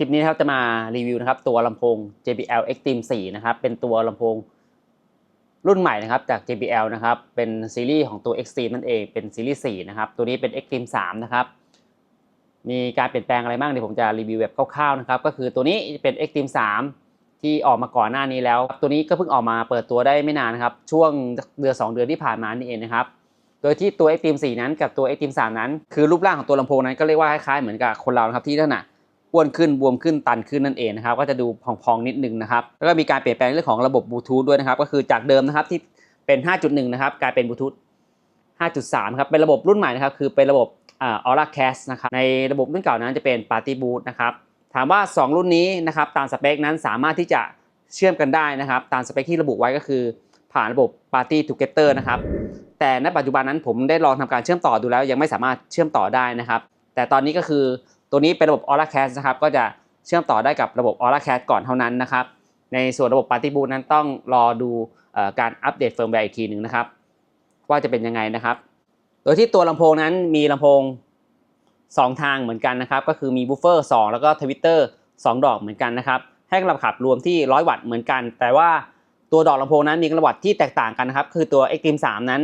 คลิปนี้นะครับจะมารีวิวนะครับตัวลำโพง JBL Extreme 4 นะครับเป็นตัวลำโพงรุ่นใหม่นะครับจาก JBL นะครับเป็นซีรีส์ของตัว Extreme นั่นเองเป็นซีรีส์4นะครับตัวนี้เป็น Extreme 3 นะครับมีการเปลี่ยนแปลงอะไรบ้างเดี๋ยวผมจะรีวิวแบบคร่าวๆนะครับก็คือตัวนี้เป็น Extreme 3 ที่ออกมาก่อนหน้านี้แล้ว ตัวนี้ก็เพิ่งออกมาเปิดตัวได้ไม่นานนะครับช่วงเดือน2 เดือนที่ผ่านมานี่เองนะครับโดยที่ตัว Extreme 4 นั้นกับตัว Extreme 3 นั้น คือรูปร่างของตัวลำโพงนั้นก็เรียกว่าคล้ายๆเหมือนกับคนเรานะครับที่ลักษณะ อ้วนขึ้นบวมขึ้นตันขึ้นนั่นเองนะครับก็จะดูพองๆนิดนึงนะครับแล้วก็มีการเปลี่ยนแปลงเรื่องของระบบบลูทูธด้วยนะครับก็คือจากเดิมนะครับที่เป็น 5.1 นะครับกลายเป็นบลูทูธ5.3 ครับเป็นระบบรุ่นใหม่นะครับคือเป็นระบบอ่า Aura Cast นะครับในระบบรุ่นเก่านั้นจะเป็น Party Boot นะครับถามว่า 2 รุ่นนี้นะครับตามสเปคนั้นสามารถที่จะเชื่อมกันได้นะครับตามสเปคที่ระบุไว้ก็คือผ่านระบบ Party Together นะครับแต่ณปัจจุบันนั้นผมได้ลองทำการเชื่อมต่อดูแล้ว ยังไม่สามารถเชื่อมต่อได้นะครับ แต่ตอนนี้ก็คือ ตัวนี้เป็นระบบ Aura Cast นะครับก็จะเชื่อมต่อได้กับระบบ Aura Cast ก่อนเท่านั้นนะครับในส่วนระบบ Party Boot นั้นต้องรอดูอการอัปเดตเฟิร์มแวร์อีกทีหนึ่งนะครับ ว่าจะเป็นยังไงนะครับ โดยที่ตัวลำโพงนั้นมีลำโพง 2 ทางเหมือนกันนะครับ ก็คือมีบูฟเฟอร์2แล้วก็ทวิตเตอร์2ดอกเหมือนกันนะครับให้กำลังขับรวมที่ 100 วัตต์เหมือนกัน แต่ว่าตัวดอกลำโพงนั้นมีกำลังวัตต์ที่แตกต่างกันนะครับ คือตัว Extreme 3นั้น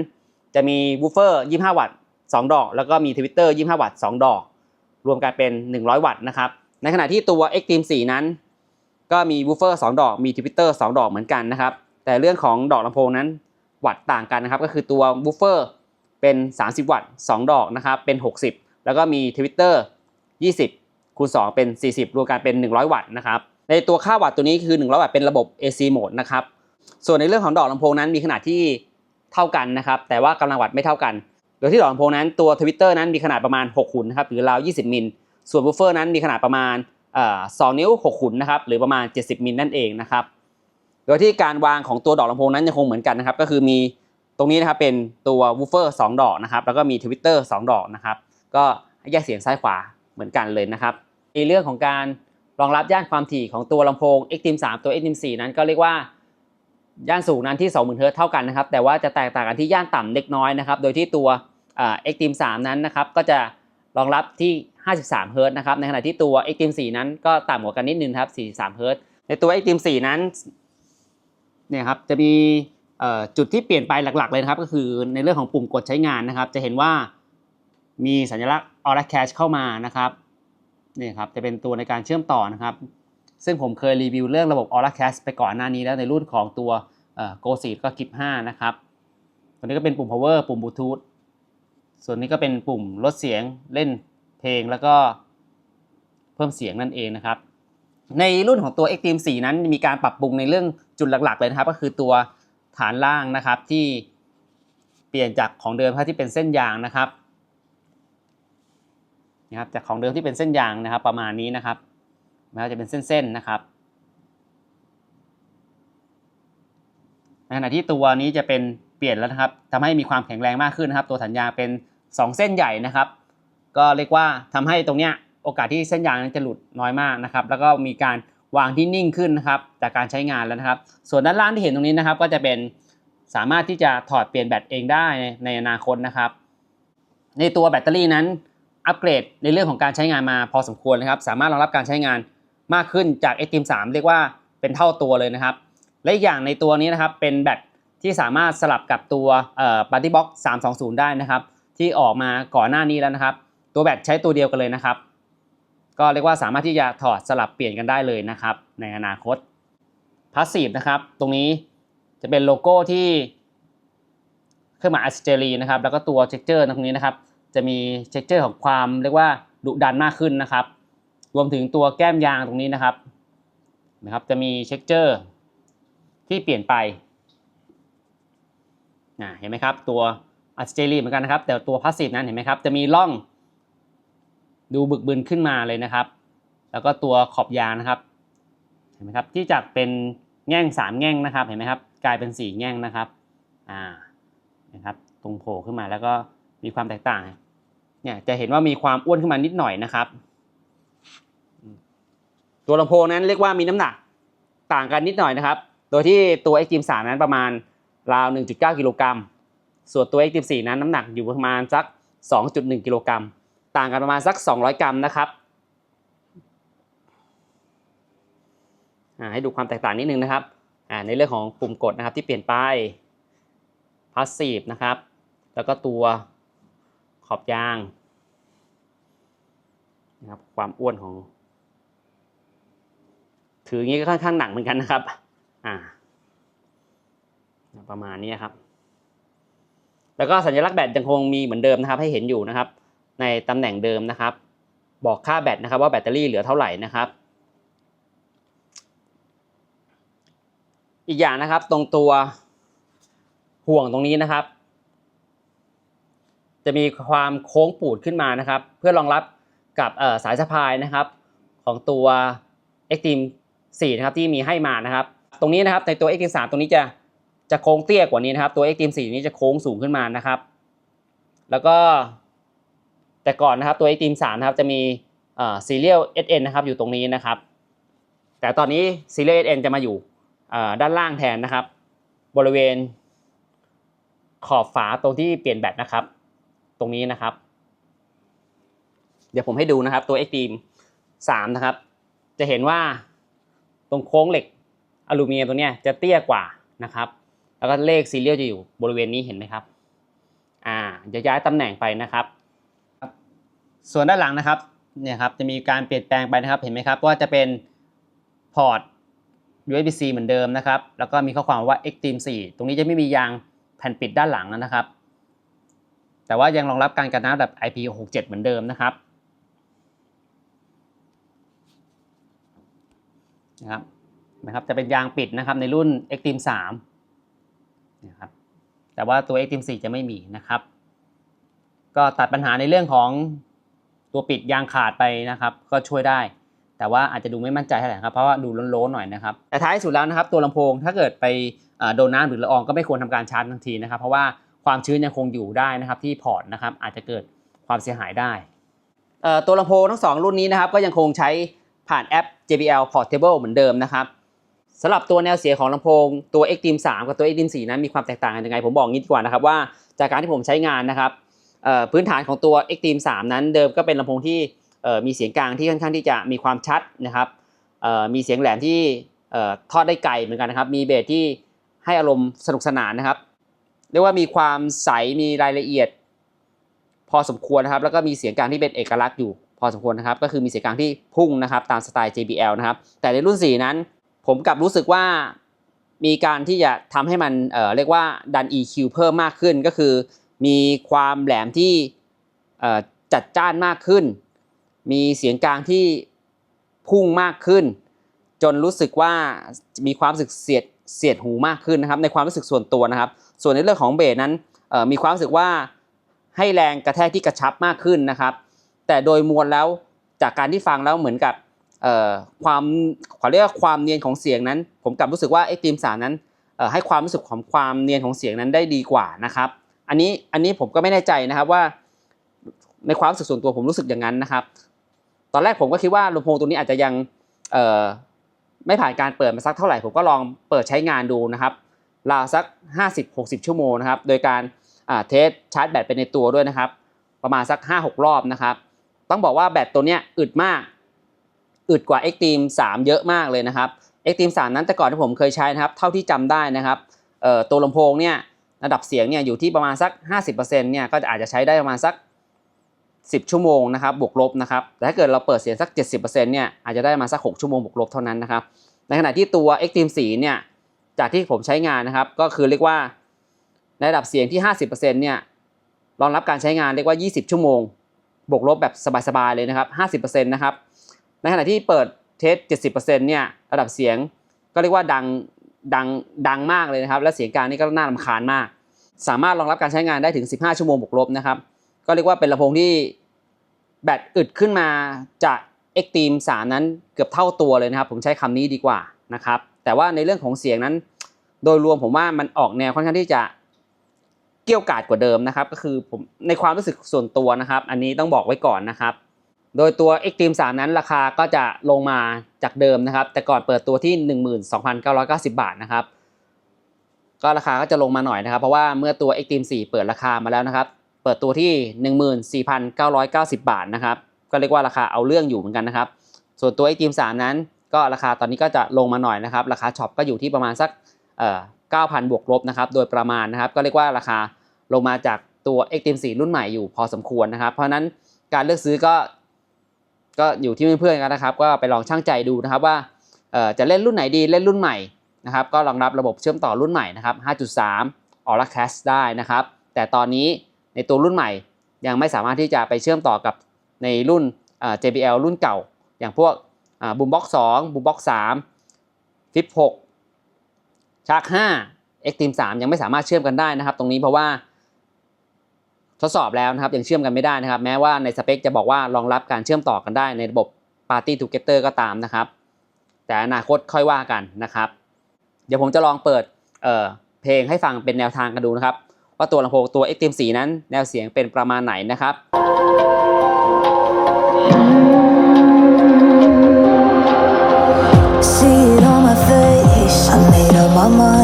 จะมีบูฟเฟอร์ 25 วัตต์ 2 ดอก แล้วก็มีทวิตเตอร์ 25 วัตต์ 2 ดอก รวมกันเป็น 100 วัตต์นะครับ ในขณะที่ตัว Extreme 4นั้น ก็มีบูฟเฟอร์2ดอก มีทวิเตอร์2ดอกเหมือนกันนะครับ แต่เรื่องของดอกลำโพงนั้น วัตต์ต่างกันนะครับ ก็คือตัวบูฟเฟอร์เป็น 30 วัตต์ 2 ดอกนะครับ เป็น 60 แล้วก็มีทวิเตอร์20คูณ2เป็น 40 รวมกันเป็น 100 วัตต์นะครับ ในตัวค่าวัตต์ตัวนี้คือ 100 วัตต์เป็นระบบ AC mode นะครับ ส่วนในเรื่องของดอกลำโพงนั้นมีขนาดที่เท่ากันนะครับ แต่ว่ากำลังวัตต์ไม่เท่ากัน โดยที่ดอกลำโพงนั้นตัวทวิตเตอร์นั้นมีขนาดประมาณ6ขุนนะครับหรือราว20 มิล ส่วนบูฟเฟอร์นั้นมีขนาดประมาณเอ่อ2นิ้ว 6 ขุนนะครับหรือประมาณ 70 มิลนั่นเองนะครับโดยที่การวางของตัวดอกลำโพงนั้นยังคงเหมือนกันนะครับก็คือมีตรงนี้นะครับเป็นตัววูฟเฟอร์2ดอกนะครับแล้วก็มีทวิตเตอร์2ดอกนะครับก็แยกเสียงซ้ายขวาเหมือนกันเลยนะครับในเรื่องของการรองรับย่านความถี่ของตัวลำโพง X-Tim 3ตัว X-Tim 4นั้นก็เรียกว่า ย่านสูงนั้นที่ 20,000เฮิร์ตเท่ากันนะครับ แต่ว่าจะแตกต่างกันที่ย่านต่ำเล็กน้อยนะครับ โดยที่ตัวเอ่อ Extreme 3นั้นนะครับ ก็จะรองรับที่ 53เฮิร์ตนะครับ ในขณะที่ตัว Extreme 4นั้นก็ต่ำกว่ากันนิดนึงครับ 43เฮิร์ตในตัว Extreme 4นั้นเนี่ยครับจะมีจุดที่เปลี่ยนไปหลักๆเลยนะครับ ก็คือในเรื่องของปุ่มกดใช้งานนะครับ จะเห็นว่ามีสัญลักษณ์ Aura Cache เข้ามานะครับเนี่ยครับจะเป็นตัวในการเชื่อมต่อนะครับ ซึ่งผมเคยรีวิวเรื่องระบบ Aura Cast ไปก่อนหน้านี้แล้วในรุ่นของตัว Go 4ก็ Kip 5นะครับ ตัวนี้ก็เป็นปุ่ม power ปุ่ม Bluetooth ส่วนนี้ก็เป็นปุ่มลดเสียงเล่นเพลงแล้วก็เพิ่มเสียงนั่นเองนะครับ ในรุ่นของตัว Extreme 4 นั้นมีการปรับปรุงในเรื่องจุดหลัก ๆ เลยนะครับ ก็คือตัวฐานล่างนะครับที่เปลี่ยนจากของเดิมที่เป็นเส้นยางนะครับนะครับจากของเดิมที่เป็นเส้นยางนะครับ ประมาณนี้นะครับ นะครับจะเป็นเส้นๆนะครับในขณะที่ตัวนี้จะเป็นเปลี่ยนแล้วนะครับทำให้มีความแข็งแรงมากขึ้นนะครับ ตัวสัญญาเป็น 2 เส้นใหญ่นะครับ ก็เรียกว่าทำให้ตรงเนี้ยโอกาสที่เส้นยางนั้นจะหลุดน้อยมากนะครับ แล้วก็มีการวางที่นิ่งขึ้นนะครับ จากการใช้งานแล้วนะครับ ส่วนด้านล่างที่เห็นตรงนี้นะครับ ก็จะเป็นสามารถที่จะถอดเปลี่ยนแบตเองได้ในในอนาคตนะครับ ในตัวแบตเตอรี่นั้นอัปเกรดในเรื่องของการใช้งานมาพอสมควรนะครับ สามารถรองรับการใช้งาน มากขึ้นจาก Extreme 3เรียกว่าเป็นเท่าตัวเลยนะครับ และอีกอย่างในตัวนี้นะครับเป็นแบตที่สามารถสลับกับตัวเอ่อ Party Box 320 ได้นะครับ ที่ออกมาก่อนหน้านี้แล้วนะครับ ตัวแบตใช้ตัวเดียวกันเลยนะครับ ก็เรียกว่าสามารถที่จะถอดสลับเปลี่ยนกันได้เลยนะครับ ในอนาคตพาสซีฟนะครับ ตรงนี้จะเป็นโลโก้ที่เครื่องหมายอัสเจรีนะครับ แล้วก็ตัวเช็คเจอร์ตรงนี้นะครับ จะมีเช็คเจอร์ของความเรียกว่าดุดันมากขึ้นนะครับ รวมถึงตัวแก้มยางตรงนี้นะครับนะครับ จะมีเช็คเจอร์ที่เปลี่ยนไปนะเห็นไหมครับ ตัวอัสเจรีเหมือนกันนะครับ แต่ตัวพาสซีฟนั้นเห็นไหมครับ จะมีร่อง ดูบึกบึนขึ้นมาเลยนะครับ แล้วก็ตัวขอบยางนะครับ เห็นไหมครับที่จากเป็นแง่งสามแง่งนะครับ เห็นไหมครับ กลายเป็นสี่แง่งนะครับอ่านะครับตรงโผล่ขึ้นมาแล้วก็มีความแตกต่างเนี่ยจะเห็นว่ามีความอ้วนขึ้นมานิดหน่อยนะครับ ตัวลำโพงนั้นเรียกว่ามีน้ำหนักต่างกันนิดหน่อยนะครับ โดยที่ตัว x t e m 3นั้นประมาณราว 1.9 กิโลกรัม ส่วนตัว x t e m 4นั้นน้ำหนักอยู่ประมาณสัก 2.1 กิโลกรัม ต่างกันประมาณสัก 200 กรัมนะครับอ่าให้ดูความแตกต่างนิดนึงนะครับอ่าในเรื่องของปุ่มกดนะครับที่เปลี่ยนไป passive นะครับ แล้วก็ตัวขอบยางนะครับความอ้วนของ ถืออย่างนี้ก็ค่อนข้างหนักเหมือนกันนะครับ อ่า ประมาณนี้ครับ แล้วก็สัญลักษณ์แบตยังคงมีเหมือนเดิมนะครับ ให้เห็นอยู่นะครับ ในตำแหน่งเดิมนะครับ บอกค่าแบตนะครับ ว่าแบตเตอรี่เหลือเท่าไหร่นะครับ อีกอย่างนะครับ ตรงตัวห่วงตรงนี้นะครับ จะมีความโค้งปูดขึ้นมานะครับ เพื่อรองรับกับสายสะพายนะครับ ของตัว Extreme 4นะครับที่มีให้มานะครับ ตรงนี้นะครับในตัว Extreme 3 ตรงนี้จะจะโค้งเตี้ยกว่านี้นะครับ ตัว Extreme 4 นี้จะโค้งสูงขึ้นมานะครับ แล้วก็ แต่ก่อนนะครับตัว Extreme 3 นะครับจะมี Serial SN นะครับอยู่ตรงนี้นะครับ แต่ตอนนี้ Serial SN จะมาอยู่ด้านล่างแทนนะครับ บริเวณขอบฝาตรงที่เปลี่ยนแบตนะครับ ตรงนี้นะครับ เดี๋ยวผมให้ดูนะครับตัว Extreme 3 นะครับ จะเห็นว่า ตรงโค้งเหล็กอลูมิเนียมตัวเนี้ยจะเตี้ยกว่านะครับ แล้วก็เลขซีเรียลจะอยู่บริเวณนี้เห็นไหมครับ อ่าจะย้ายตำแหน่งไปนะครับ ส่วนด้านหลังนะครับเนี่ยครับจะมีการเปลี่ยนแปลงไปนะครับเห็นไหมครับว่าจะเป็นพอร์ต USB-C เหมือนเดิมนะครับ แล้วก็มีข้อความว่า Extreme 4 ตรงนี้จะไม่มียางแผ่นปิดด้านหลังนะครับ แต่ว่ายังรองรับการกันน้ำแบบ IP67 เหมือนเดิมนะครับ นะครับนะครับจะเป็นยางปิดนะครับในรุ่น Extreme 3นะครับแต่ว่าตัว Extreme 4 จะไม่มีนะครับ ก็ตัดปัญหาในเรื่องของตัวปิดยางขาดไปนะครับ ก็ช่วยได้ แต่ว่าอาจจะดูไม่มั่นใจเท่าไหร่ครับเพราะว่าดูโล้นๆหน่อยนะครับแต่ท้ายสุดแล้วนะครับตัวลำโพงถ้าเกิดไปโดนน้ำหรือละอองก็ไม่ควรทำการชาร์จทันทีนะครับ เพราะว่าความชื้นยังคงอยู่ได้นะครับ ที่พอร์ตนะครับอาจจะเกิดความเสียหายได้ตัวลำโพงทั้งสองรุ่นนี้นะครับก็ยังคงใช้ ผ่านแอป JBL Portable เหมือนเดิมนะครับสำหรับตัวแนวเสียงของลำโพงตัว Extreme 3 กับตัว Extreme 4 นั้นมีความแตกต่างกันยังไง ผมบอกงี้ดีกว่านะครับว่าจากการที่ผมใช้งานนะครับพื้นฐานของตัว Extreme 3 นั้นเดิมก็เป็นลำโพงที่มีเสียงกลางที่ค่อนข้างที่จะมีความชัดนะครับมีเสียงแหลมที่ทอดได้ไกลเหมือนกันนะครับ มีเบสที่ให้อารมณ์สนุกสนานนะครับเรียกว่ามีความใสมีรายละเอียด พอสมควรนะครับ แล้วก็มีเสียงกลางที่เป็นเอกลักษณ์อยู่ พอสมควรนะครับ ก็คือมีเสียงกลางที่พุ่งนะครับตามสไตล์ JBL นะครับ แต่ในรุ่น 4 นั้น ผมกลับรู้สึกว่ามีการที่จะทำให้มันเเรียกว่าดัน EQ เพิ่มมากขึ้นก็คือ มีความแหลมที่จัดจ้านมากขึ้น มีเสียงกลางที่พุ่งมากขึ้น จนรู้สึกว่ามีความรู้สึกเสียดเสียดหูมากขึ้นนะครับ ในความรู้สึกส่วนตัวนะครับ ส่วนในเรื่องของเบสนั้นมีความรู้สึกว่าให้แรงกระแทกที่กระชับมากขึ้นนะครับ แต่โดยมวลแล้วจากการที่ฟังแล้วเหมือนกับความขอเรียกว่าความเนียนของเสียงนั้น ผมกลับรู้สึกว่าไอ้ทีมสานั้นให้ความรู้สึกของความเนียนของเสียงนั้นได้ดีกว่านะครับอันนี้อันนี้ผมก็ไม่แน่ใจนะครับว่า ในความรู้สึกส่วนตัวผมรู้สึกอย่างนั้นนะครับ ตอนแรกผมก็คิดว่าลำโพงตัวนี้อาจจะยังไม่ผ่านการเปิดมาสักเท่าไหร่ ผมก็ลองเปิดใช้งานดูนะครับราวสัก 50-60 ชั่วโมงนะครับ โดยการเทสชาร์จแบตไปในตัวด้วยนะครับ ประมาณสัก 5-6 รอบนะครับ ต้องบอกว่าแบตตัวเนี้ยอึดมาก อึดกว่า x t r e m 3 เยอะมากเลยนะครับ x t r e m 3 นั้นแต่ก่อนที่ผมเคยใช้นะครับ เท่าที่จำได้นะครับตัวลำโพงเนี่ยระดับเสียงเนี่ยอยู่ที่ประมาณสัก 50%เนี่ยก็อาจจะใช้ได้ประมาณสัก 10 ชั่วโมงนะครับบวกลบนะครับแต่ถ้าเกิดเราเปิดเสียงสัก 70%เนี่ยอาจจะได้มาสัก 6 ชั่วโมงบวกลบเท่านั้นนะครับในขณะที่ตัว x t r e m 4 เนี่ยจากที่ผมใช้งานนะครับ ก็คือเรียกว่าในระดับเสียงที่ 50%เนี่ยรองรับการใช้งานเรียกว่า 20 ชั่วโมง บวกลบแบบสบายๆเลยนะครับ 50%นะครับ ในขณะที่เปิดเทส 70%เนี่ยระดับเสียงก็เรียกว่าดังดังดังมากเลยนะครับ และเสียงกลางนี่ก็น่ารำคาญมาก สามารถรองรับการใช้งานได้ถึง 15 ชั่วโมงบวกลบนะครับ ก็เรียกว่าเป็นลำโพงที่แบตอึดขึ้นมาจาก Extreme 3นั้นเกือบเท่าตัวเลยนะครับ ผมใช้คำนี้ดีกว่านะครับ แต่ว่าในเรื่องของเสียงนั้น โดยรวมผมว่ามันออกแนวค่อนข้างที่จะ เกี่ยวกาดกว่าเดิมนะครับ ก็คือผมในความรู้สึกส่วนตัวนะครับ อันนี้ต้องบอกไว้ก่อนนะครับ โดยตัว Extreme 3 นั้นราคาก็จะลงมาจากเดิมนะครับ แต่ก่อนเปิดตัวที่ 12,990 บาทนะครับ ก็ราคาก็จะลงมาหน่อยนะครับ เพราะว่าเมื่อตัว Extreme 4 เปิดราคามาแล้วนะครับ เปิดตัวที่ 14,990 บาทนะครับ ก็เรียกว่าราคาเอาเรื่องอยู่เหมือนกันนะครับ ส่วนตัว Extreme 3 นั้น ก็ราคาตอนนี้ก็จะลงมาหน่อยนะครับ ราคาช็อปก็อยู่ที่ประมาณสักเอ่อ 9,000 บวกลบนะครับโดยประมาณนะครับก็เรียกว่าราคาลงมาจากตัว Extreme 4 รุ่นใหม่อยู่พอสมควรนะครับ เพราะนั้นการเลือกซื้อก็ ก็อยู่ที่เพื่อนๆกันนะครับ ก็ไปลองช่างใจดูนะครับว่าจะเล่นรุ่นไหนดีเล่นรุ่นใหม่นะครับ ก็รองรับระบบเชื่อมต่อรุ่นใหม่นะครับ 5.3 Aura Cache ได้นะครับ แต่ตอนนี้ในตัวรุ่นใหม่ยังไม่สามารถที่จะไปเชื่อมต่อกับในรุ่น JBL รุ่นเก่า อย่างพวกบูมบ็อก2บูมบ็อก3ฟิป6 ชาร์ก5 Extreme 3 ยังไม่สามารถเชื่อมกันได้นะครับ ตรงนี้เพราะว่าทดสอบแล้วนะครับยังเชื่อมกันไม่ได้นะครับ แม้ว่าในสเปคจะบอกว่ารองรับการเชื่อมต่อกันได้ในระบบ Party Together ก็ตามนะครับ แต่อนาคตค่อยว่ากันนะครับ เดี๋ยวผมจะลองเปิดเเพลงให้ฟังเป็นแนวทางกันดูนะครับ ว่าตัวลำโพงตัว Extreme 4 นั้นแนวเสียงเป็นประมาณไหนนะครับ Mama.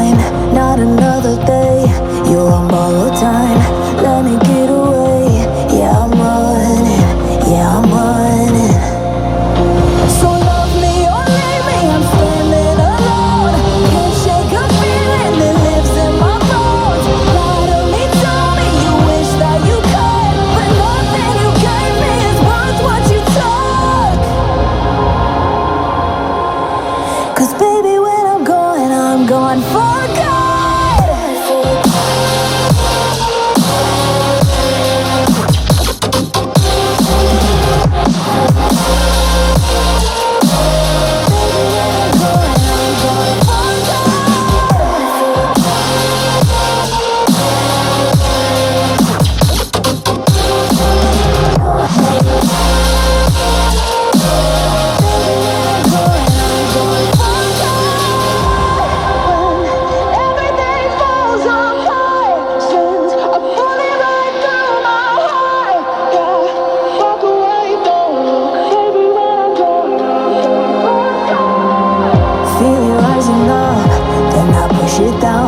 直到